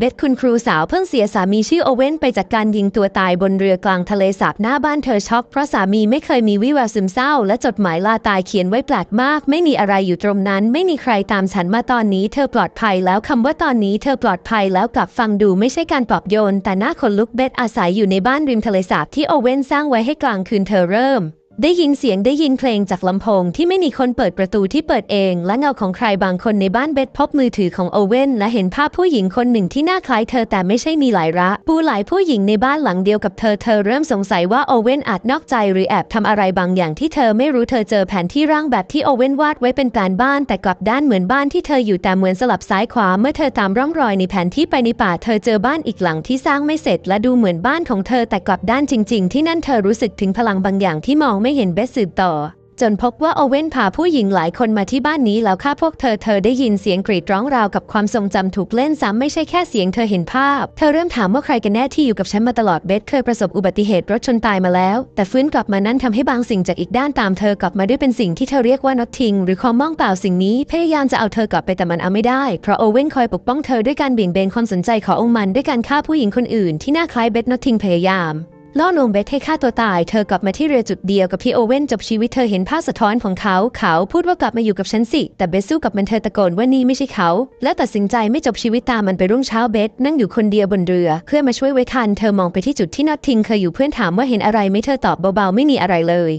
เบธคุณครูสาวเพิ่งเสียสามีชื่อโอเว่นไปจากการยิงตัวตายบนเรือกลางทะเลสาบหน้าบ้านเธอช็อกเพราะสามีไม่เคยมีวิววซึมเศร้า และจดหมายลาตายเขียนไว้แปลกมาก ไม่มีอะไรอยู่ตรงนั้น ไม่มีใครตามฉันมาตอนนี้เธอปลอดภัยแล้วคำว่าตอนนี้เธอปลอดภัยแล้วกลับฟังดูไม่ใช่การปลอบโยน แต่หน้าขนลุกเบธอาศัยอยู่ในบ้านริมทะเลสาบที่โอเว่นสร้างไว้ให้กลางคืนเธอเริ่ม ได้ยินเสียงได้ยินเพลงจากลำโพงที่ไม่มีคนเปิดประตูที่เปิดเอง และเงาของใครบางคนในบ้านเบธพบมือถือของโอเว่นและเห็นภาพผู้หญิงคนหนึ่งที่หน้าคล้ายเธอแต่ไม่ใช่มีหลายระผู้หลายผู้หญิงในบ้านหลังเดียวกับเธอเธอเริ่มสงสัยว่าโอเว่นอาจนอกใจหรือแอบทำอะไรบางอย่างที่เธอไม่รู้เธอเจอแผนที่ร่างแบบที่โอเว่นวาดไว้เป็นการบ้านแต่กลับด้านเหมือนบ้านที่เธออยู่แต่เหมือนสลับซ้ายขวาเมื่อเธอตามร่องรอยในแผนที่ไปในป่าเธอเจอบ้านอีกหลังที่สร้างไม่เสร็จ และดูเหมือนบ้านของเธอแต่กลับด้านจริง ๆ ที่นั่นเธอรู้สึกถึงพลังบางอย่างที่มองไม่ไม่เห็นเบสสืบต่อ จนพบว่าโอเว่นพาผู้หญิงหลายคนมาที่บ้านนี้แล้วฆ่าพวกเธอเธอได้ยินเสียงกรีดร้องราวกับความทรงจำถูกเล่นซ้ำไม่ใช่แค่เสียงเธอเห็นภาพ เธอเริ่มถามว่าใครกันแน่ที่อยู่กับฉันมาตลอดเบสเคยประสบอุบัติเหตุรถชนตายมาแล้ว แต่ฟื้นกลับมานั้นทำให้บางสิ่งจากอีกด้านตามเธอกลับมาด้วยเป็นสิ่งที่เธอเรียกว่าน็อตทิงหรือความมองเปล่าสิ่งนี้พยายามจะเอาเธอกลับไปแต่มันเอาไม่ได้เพราะโอเว่นคอยปกป้องเธอด้วยการเบี่ยงเบนความสนใจขององค์มันด้วยการฆ่าผู้หญิงคนอื่นที่หน่าคล้ายเบสน็อตทิงพยายาม ล่อลวงเบธให้ฆ่าตัวตาย เธอกลับมาที่เรือจุดเดียวกับที่โอเว่นจบชีวิตเธอเห็นภาพสะท้อนของเขา เขาพูดว่ากลับมาอยู่กับฉันสิ แต่เบธสู้กับมันเธอตะโกนว่านี่ไม่ใช่เขา และตัดสินใจไม่จบชีวิตตามมันไปรุ่งเช้าเบธนั่งอยู่คนเดียวบนเรือ เพื่อมาช่วยไว้ทัน เธอมองไปที่จุดที่นอตทิงเคยอยู่เพื่อนถามว่าเห็นอะไรไหมเธอตอบเบาๆไม่มีอะไรเลย